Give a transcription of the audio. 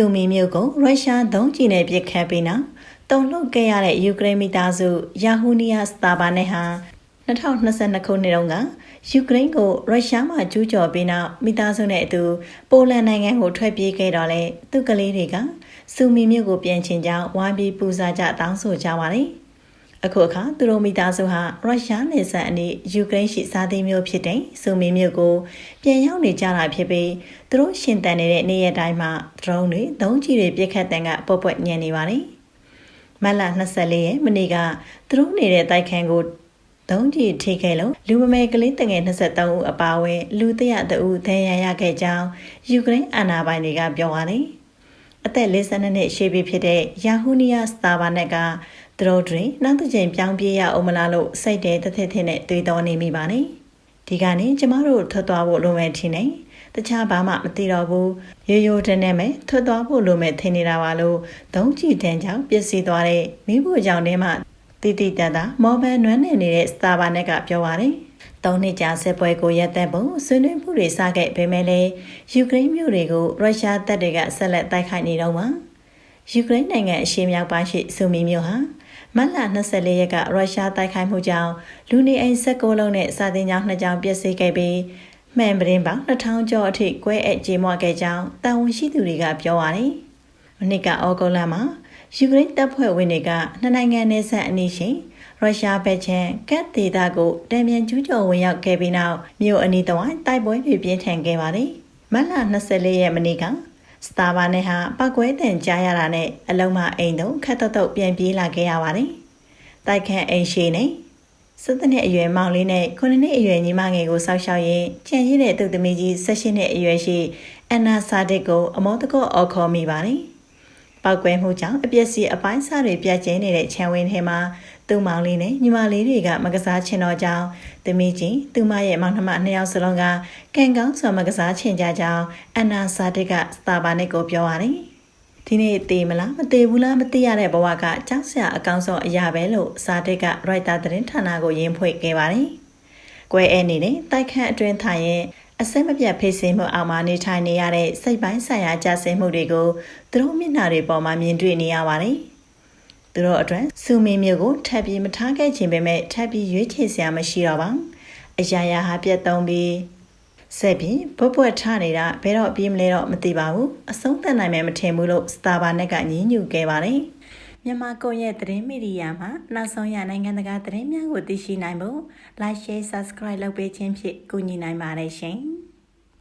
ဆူမီမြို့ကိုရုရှားသုံးကျည်နဲ့ပစ်ခတ်ပြီးနောက်တုံ့လှုပ်ခဲ့ရတဲ့ယူကရိန်းမိသားစုယာဟူနီယာစတာဘာနဲ့ဟာ2022ခုနှစ်တုန်းကယူကရိန်းကိုရုရှားမှကျူးကျော်ပြီးနောက်မိသားစုနဲ့အတူပိုလန်နိုင်ငံကိုထွက်ပြေးခဲ့တော့လေသူကလေးတွေကဆူမီမြို့ကိုပြန်ချင်ကြောင်းဝိုင်းပြီးပူဇော်ကြတောင်းဆိုကြပါတယ်။ အခုအခါသူတို့မိသားစုဟာရုရှားနယ်စပ်အနီးယူကရိန်းရှိစာသင်မြို့ဖြစ်တဲ့ဆူမီမြို့ကိုပြန်ရောက်နေကြတာဖြစ်ပြီးသူတို့ရှင်တန်နေတဲ့နေ့ရက်တိုင်းမှာဒရုန်းတွေ၊သုံးကြီးတွေပြစ်ခတ်တဲ့ကပွက်ပွက်ညံနေပါတယ်။မတ်လ24ရက်မနေ့ကသူတို့နေတဲ့တိုက်ခန်းကိုသုံးကြီးထိခဲ့လို့လူမမယ်ကလေးတငယ်23ဦးအပါအဝင်လူတရတအူဒဏ်ရာရခဲ့ကြောင်းယူကရိန်းအာဏာပိုင်တွေကပြောပါတယ်။အသက်52နှစ်ရှိပြီဖြစ်တဲ့ယာဟူနီယာစတာဘာနက်က သူတို့တွင်နောက်တစ်ချိန်ပြောင်းပြေးရအောင်မလားလို့စိတ်တဲတစ်ထစ်ထစ်နဲ့တွေးတောနေမိပါနဲ့။ဒီကနေ့ကျမတို့ထွက်သွားဖို့လိုမယ်ထင်တယ်။တခြားဘာမှမသိတော့ဘူးရိုးရိုးတနဲ့မဲ့ထွက်သွားဖို့လိုမယ်ထင်နေတာပါလို့သုံးကြည့်တန်းကြောင့်ပြည့်စည်သွားတဲ့မိဖို့ကြောင့်ထဲမှာတီတီတန်တာမော်ဘန်နွမ်းနေနေတဲ့စတာဘာနက်ကပြောပါတယ်။သုံးနှစ်ကြာစစ်ပွဲကိုရပ်တန့်ဖို့ဆွေးနွေးမှုတွေစခဲ့ပေမဲ့လည်းယူကရိန်းမြို့တွေကိုရုရှားတပ်တွေကဆက်လက်တိုက်ခိုက်နေတော့မှာ ယူကရိန်းနိုင်ငံအရှေ့မြောက်ပိုင်းရှိဆူမီမြို့ဟာမတ်လ24ရက်ကရုရှားတိုက်ခိုက်မှုကြောင့်လူနေအိမ်16လုံးနဲ့စာတင်ကျောင်း2ကျောင်းပျက်စီးခဲ့ပြီးမှန်ပရင်ပေါင်း2000ကျော်အထိကွဲအပ်ကြေမွခဲ့ကြောင်းတာဝန်ရှိသူတွေကပြောပါတယ်။မနစ်ကအော်ဂိုလာမှာယူကရိန်းတပ်ဖွဲ့ဝင်တွေကနှစ်နိုင်ငံနယ်စပ်အနီးရှိရုရှားဘက်ချန်ကတ်ဒေတာကိုတံမြန်ကျူးကျော်ဝင်ရောက်ခဲ့ပြီးနောက်မြို့အနီးတစ်ဝိုက်တိုက်ပွဲတွေပြင်းထန်ခဲ့ပါတယ်။မတ်လ24ရက်မနေ့က စတာဘာနဲ့ဟာပောက်ကွဲတန်ကြားရတာနဲ့အလုံးမအိမ်တုံခတ်တုတ်တုတ်ပြန်ပြေးလာခဲ့ရပါတယ်။တိုက်ခန့်အိမ်ရှိနေစစ်တနှစ်အရွယ်မောင်လေးနဲ့9နှစ်အရွယ်ညီမငယ်ကိုစောက်ရှောက်ရင်းကြံရည်တဲ့သူသမီးကြီး16နှစ်အရွယ်ရှိအန်နာစာဒစ်ကိုအမောတကောအော်ခေါ်မိပါတယ်။ပောက်ကွဲမှုကြောင့်အပျက်စီးအပိုင်းစားတွေပြတ်ကျင်းနေတဲ့ခြံဝင်းထဲမှာ သူ့မောင်လေးနဲ့ညီမလေးတွေကမကစားချင်တော့ကြောင်းသမီးချင်းသူမရဲ့မောင်နှမနှစ်ယောက်စလုံးကကန်ကောင်းစွာမကစားချင်ကြကြောင်းအန်နာစာတစ်ကစတာဘာနစ်ကိုပြောရတယ်ဒီနေ့တေးမလားမတေးဘူးလားမသိရတဲ့ဘဝကကြောက်စရာအကောင်းဆုံးအရာပဲလို့စာတစ်ကရိုက်တာသတင်းဌာနကိုယင်းဖွင့်ခဲ့ပါတယ်။ကွဲအဲနေတဲ့တိုက်ခန့်အတွင်းထိုင်ရင်အဆက်မပြတ်ဖိစီးမှုအောက်မှာနေထိုင်နေရတဲ့စိတ်ပိုင်းဆိုင်ရာကြဆင်းမှုတွေကိုသူတို့မျက်နှာတွေပေါ်မှာမြင်တွေ့နေရပါတယ်။ သူတို့အတွက်စူမီမျိုးကိုထပ်ပြီးမထားခဲ့ခြင်းပဲမဲ့ထပ်ပြီးရွေးချယ်စရာမရှိတော့ပါ။အရာရာဟာပြတ်သုံးပြီးဆက်ပြီးဘပွက်ထနေတာဘယ်တော့ပြေးမလဲတော့မသိပါဘူး။အဆုံးသတ်နိုင်မယ်မထင်ဘူးလို့စတာဘာနက်ကညင်းညူခဲ့ပါတယ်။မြန်မာကွန်ရက်သတင်းမီဒီယာမှာနောက်ဆုံးရနိုင်ငံတကာသတင်းများကိုသိရှိနိုင်ဖို့ Like Share Subscribe လုပ်ပေးခြင်းဖြင့်ကူညီနိုင်ပါတယ်ရှင်။